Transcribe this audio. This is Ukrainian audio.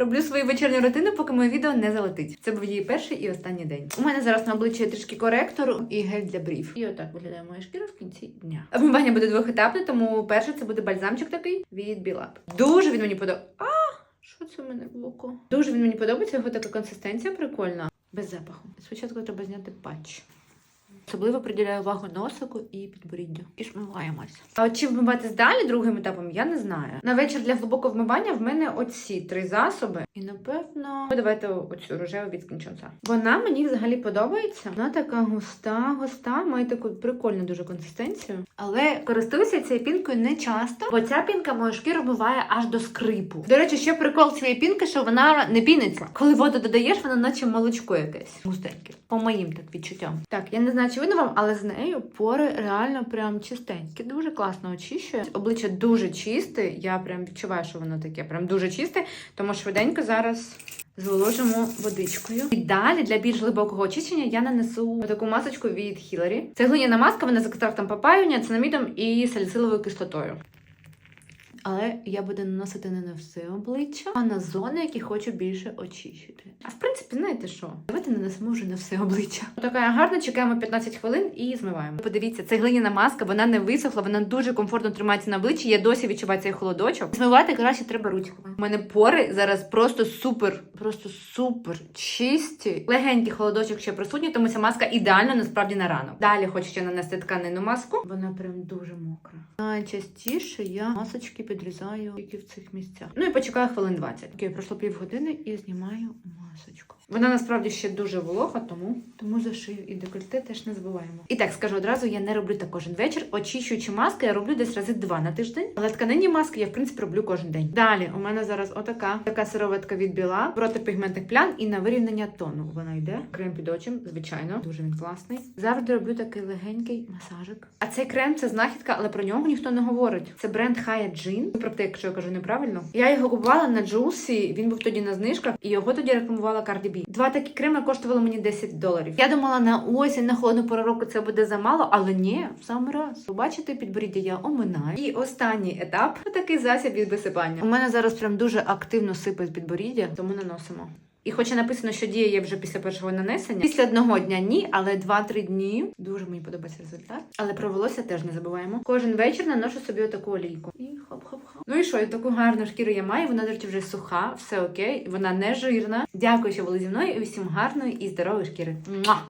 роблю свою вечірню рутину, поки моє відео не залетить. Це був її перший і останній день. У мене зараз на обличчі трішки коректору і гель для брів. І отак виглядає моя шкіра в кінці дня. Вмивання буде двохетапне, тому перше це буде бальзамчик такий від Білап. Дуже він мені подобається. А, що це в мене в око? Дуже він мені подобається, його така консистенція прикольна. Без запаху. Спочатку треба зняти патч. Особливо приділяю увагу носику і підборіддю. І шмиваємось. А от чи вмиватись далі другим етапом, я не знаю. На вечір для глибокого вмивання в мене оці три засоби. І напевно, давайте оцю рожеву від скінчонса. Вона мені взагалі подобається. Вона така густа, густа, має таку прикольну дуже консистенцію. Але користуюся цією пінкою не часто, бо ця пінка мою шкіру буває аж до скрипу. До речі, ще прикол цієї пінки, що вона не піниться. Коли воду додаєш, вона наче молочко якесь густеньке. По моїм так відчуттям. Так, я не знаю, чи видно вам, але з нею пори реально прям чистенькі. Дуже класно очищує. Обличчя дуже чисте. Я прям відчуваю, що воно таке прям дуже чисте. Тому швиденько зараз зволожимо водичкою. І далі для більш глибокого очищення я нанесу таку масочку від Хіларі. Це глиняна маска, вона з екстрактом папаю, цинамідом і саліциловою кислотою. Але я буду наносити не на все обличчя, а на зони, які хочу більше очищити. А в принципі, знаєте що? Давайте нанесемо вже на все обличчя. Така гарна, чекаємо 15 хвилин і змиваємо. Подивіться, це глиняна маска, вона не висохла, вона дуже комфортно тримається на обличчі. Я досі відчуваю цей холодочок. Змивати краще треба ручками. У мене пори зараз просто супер, просто супер чисті. Легенький холодочок ще присутній, тому ця маска ідеальна насправді на ранок. Далі хочу ще нанести тканину маску. Вона прям дуже мокра. Найчастіше я масочки підрізаю тільки в цих місцях. Ну і почекаю хвилин 20. Окей, пройшло півгодини і знімаю масочку. Вона насправді ще дуже волога, тому, тому за шию і декольте теж не забуваємо. І так скажу одразу, я не роблю так кожен вечір. Очищуючи маски, я роблю десь рази два на тиждень. Але тканинні маски я в принципі роблю кожен день. Далі у мене зараз отака така сироватка від біла проти пігментних плям і на вирівняння тону. Вона йде. Крем під очим, звичайно, дуже він класний. Завжди роблю такий легенький масажик. А цей крем це знахідка, але про нього ніхто не говорить. Це бренд Hygiene. Правда, якщо я кажу неправильно. Я його купувала на Джулсі. Він був тоді на знижках, і його тоді рекламувала Cardi B. Два такі креми коштували мені 10 доларів. Я думала, на осінь, на холодну пору року це буде замало, але ні, в саме раз. Побачите, підборіддя я оминаю. І останній етап такий засіб від висипання. У мене зараз прям дуже активно сипе з підборіддя, тому наносимо. І хоча написано, що діє вже після першого нанесення. Після одного дня ні, але 2-3 дні дуже мені подобається результат. Але про волосся теж не забуваємо. Кожен вечір наношу собі отаку олійку. І. Ну і що, і таку гарну шкіру я маю. Вона, до речі, вже суха, все окей, вона не жирна. Дякую, що були зі мною і усім гарної і здорової шкіри. Муа!